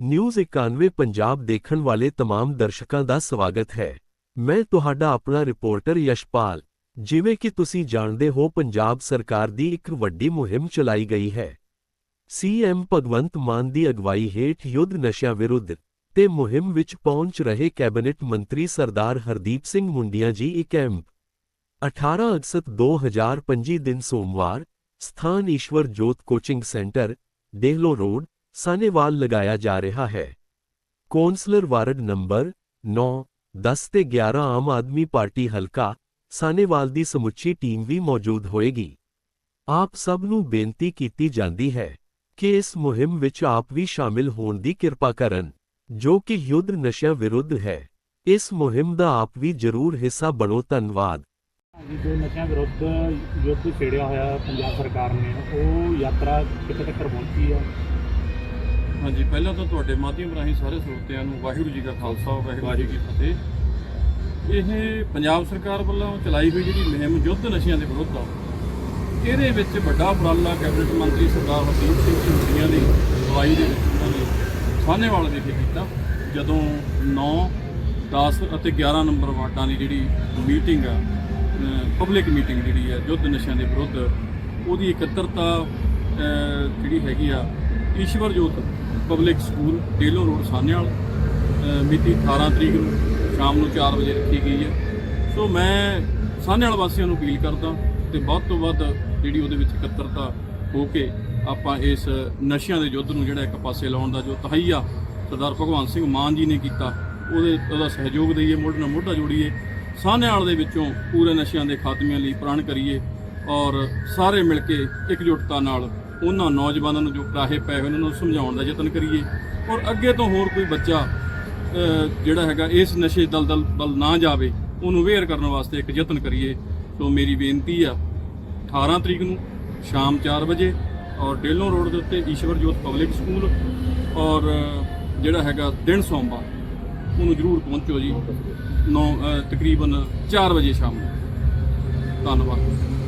News 91 Punjab ਦੇਖਣ ਵਾਲੇ तमाम ਦਰਸ਼ਕਾਂ ਦਾ ਸਵਾਗਤ ਹੈ ਮੈਂ ਤੁਹਾਡਾ ਆਪਣਾ ਰਿਪੋਰਟਰ ਯਸ਼ਪਾਲ ਜਿਵੇਂ ਕਿ ਤੁਸੀਂ ਜਾਣਦੇ ਹੋ ਪੰਜਾਬ ਸਰਕਾਰ ਦੀ ਇੱਕ ਵੱਡੀ ਮੁਹਿੰਮ ਚਲਾਈ ਗਈ ਹੈ ਸੀਐਮ ਭਗਵੰਤ ਮਾਨ ਦੀ ਅਗਵਾਈ ਹੇਠ ਯੁੱਧ ਨਸ਼ਿਆਂ ਵਿਰੁੱਧ ਤੇ ਮੁਹਿੰਮ ਵਿੱਚ ਪਹੁੰਚ ਰਹੇ ਕੈਬਨਿਟ ਮੰਤਰੀ ਸਰਦਾਰ ਹਰਦੀਪ ਸਿੰਘ ਮੁੰਡੀਆਂ ਜੀ ਇੱਕ ਕੈਂਪ 18 ਅਗਸਤ 2025 ਦਿਨ ਸੋਮਵਾਰ ਸਥਾਨ Ishwar Jot coaching centre ਡੇਹਲੋ road Sahnewal ਲਗਾਇਆ ਜਾ ਰਿਹਾ ਹੈ ਕੌਂਸਲਰ ਵਾਰਡ ਨੰਬਰ 9 10 ਤੇ 11 ਆਮ ਆਦਮੀ ਪਾਰਟੀ ਹਲਕਾ ਸਾਨੇਵਾਲ ਦੀ ਸਮੁੱਚੀ ਟੀਮ ਵੀ ਮੌਜੂਦ ਹੋਏਗੀ ਆਪ ਸਭ ਨੂੰ ਬੇਨਤੀ ਕੀਤੀ ਜਾਂਦੀ ਹੈ ਕਿ ਇਸ ਮੁਹਿੰਮ ਵਿੱਚ ਆਪ ਵੀ ਸ਼ਾਮਿਲ ਹੋਣ ਦੀ ਕਿਰਪਾ ਕਰਨ ਜੋ ਕਿ ਯੁੱਧ ਨਸ਼ਿਆਂ ਵਿਰੁੱਧ ਹੈ ਇਸ ਮੁਹਿੰਮ ਦਾ ਆਪ ਵੀ ਜ਼ਰੂਰ ਹਿੱਸਾ ਬਣੋ ਧੰਨਵਾਦ ਹਾਂਜੀ ਜੋ ਨਸ਼ਿਆਂ ਵਿਰੁੱਧ ਯੁੱਧ ਛੇੜਿਆ ਹੋਇਆ ਪੰਜਾਬ ਸਰਕਾਰ ਨੇ ਉਹ ਯਾਤਰਾ ਕਿੱਥੇ ਤੱਕ ਪਹੁੰਚੀ ਹੈ ਹਾਂਜੀ, ਪਹਿਲਾਂ ਤਾਂ ਤੁਹਾਡੇ ਮਾਧਿਅਮ ਰਾਹੀਂ ਸਾਰੇ ਸਰੋਤਿਆਂ ਨੂੰ ਵਾਹਿਗੁਰੂ ਜੀ ਕਾ ਖਾਲਸਾ, ਵਾਹਿਗੁਰੂ ਜੀ ਕੀ ਫਤਿਹ। ਇਹ ਪੰਜਾਬ ਸਰਕਾਰ ਵੱਲੋਂ ਚਲਾਈ ਹੋਈ ਜਿਹੜੀ ਮੁਹਿੰਮ ਯੁੱਧ ਨਸ਼ਿਆਂ ਦੇ ਵਿਰੁੱਧ ਆ, ਇਹਦੇ ਵਿੱਚ ਵੱਡਾ ਉਪਰਾਲਾ ਕੈਬਨਿਟ ਮੰਤਰੀ ਸਰਦਾਰ ਹਰਦੀਪ ਸਿੰਘ ਝੁੰਡੀਆਂ ਦੀ ਅਗਵਾਈ ਦੇ ਵਿੱਚ ਉਹਨਾਂ ਨੇ ਸਾਹਨੇਵਾਲ ਵਿਖੇ ਕੀਤਾ। ਜਦੋਂ 9 10 ਅਤੇ 11 ਨੰਬਰ ਵਾਰਡਾਂ ਦੀ ਜਿਹੜੀ ਮੀਟਿੰਗ ਆ ਪਬਲਿਕ ਮੀਟਿੰਗ ਜਿਹੜੀ ਆ ਯੁੱਧ ਨਸ਼ਿਆਂ ਦੇ ਵਿਰੁੱਧ, ਉਹਦੀ ਇਕੱਤਰਤਾ ਜਿਹੜੀ ਹੈਗੀ ਆ Ishwar Jot public school Dehlon road, Sahnewal ਮਿਤੀ 18 ਤਰੀਕ ਨੂੰ ਸ਼ਾਮ ਨੂੰ 4 ਵਜੇ ਰੱਖੀ ਗਈ ਹੈ। ਸੋ ਮੈਂ ਸਾਹਨੇਵਾਲ ਵਾਸੀਆਂ ਨੂੰ ਅਪੀਲ ਕਰਦਾ ਤੇ ਵੱਧ ਤੋਂ ਵੱਧ ਜਿਹੜੀ ਉਹਦੇ ਵਿੱਚ ਇਕੱਤਰਤਾ ਹੋ ਕੇ ਆਪਾਂ ਇਸ ਨਸ਼ਿਆਂ ਦੇ ਯੁੱਧ ਨੂੰ ਜਿਹੜਾ ਇੱਕ ਪਾਸੇ ਲਾਉਣ ਦਾ ਜੋ ਤਹਈਆ ਸਰਦਾਰ ਭਗਵੰਤ ਸਿੰਘ ਮਾਨ ਜੀ ਨੇ ਕੀਤਾ, ਉਹਦੇ, ਉਹਦਾ ਸਹਿਯੋਗ ਦਈਏ, ਮੋਢੇ ਨਾਲ ਮੋਢਾ ਜੋੜੀਏ, ਸਾਹਨੇਵਾਲ ਦੇ ਵਿੱਚੋਂ ਪੂਰੇ ਨਸ਼ਿਆਂ ਦੇ ਖਾਤਮੇ ਲਈ ਪ੍ਰਣ ਕਰੀਏ ਔਰ ਸਾਰੇ ਮਿਲ ਕੇ ਇਕਜੁੱਟਤਾ ਨਾਲ ਉਹਨਾਂ ਨੌਜਵਾਨਾਂ ਨੂੰ ਜੋ ਕਰਾਹੇ ਪਏ ਹੋਏ ਉਹਨਾਂ ਨੂੰ ਸਮਝਾਉਣ ਦਾ ਯਤਨ ਕਰੀਏ। ਔਰ ਅੱਗੇ ਤੋਂ ਹੋਰ ਕੋਈ ਬੱਚਾ ਜਿਹੜਾ ਹੈਗਾ, ਇਸ ਨਸ਼ੇ ਦਲਦਲ ਵੱਲ ਨਾ ਜਾਵੇ, ਉਹਨੂੰ ਅਵੇਅਰ ਕਰਨ ਵਾਸਤੇ ਇੱਕ ਯਤਨ ਕਰੀਏ। ਸੋ ਮੇਰੀ ਬੇਨਤੀ ਆ 18 ਤਰੀਕ ਨੂੰ ਸ਼ਾਮ 4 ਵਜੇ ਔਰ ਡੇਲੋਂ ਰੋਡ ਦੇ ਉੱਤੇ ਈਸ਼ਵਰ ਜੋਤ ਪਬਲਿਕ ਸਕੂਲ ਔਰ ਜਿਹੜਾ ਹੈਗਾ ਦਿਨ ਸੋਮਵਾਰ, ਉਹਨੂੰ ਜ਼ਰੂਰ ਪਹੁੰਚੋ ਜੀ। ਨੌ ਤਕਰੀਬਨ 4 ਵਜੇ ਸ਼ਾਮ ਨੂੰ। ਧੰਨਵਾਦ।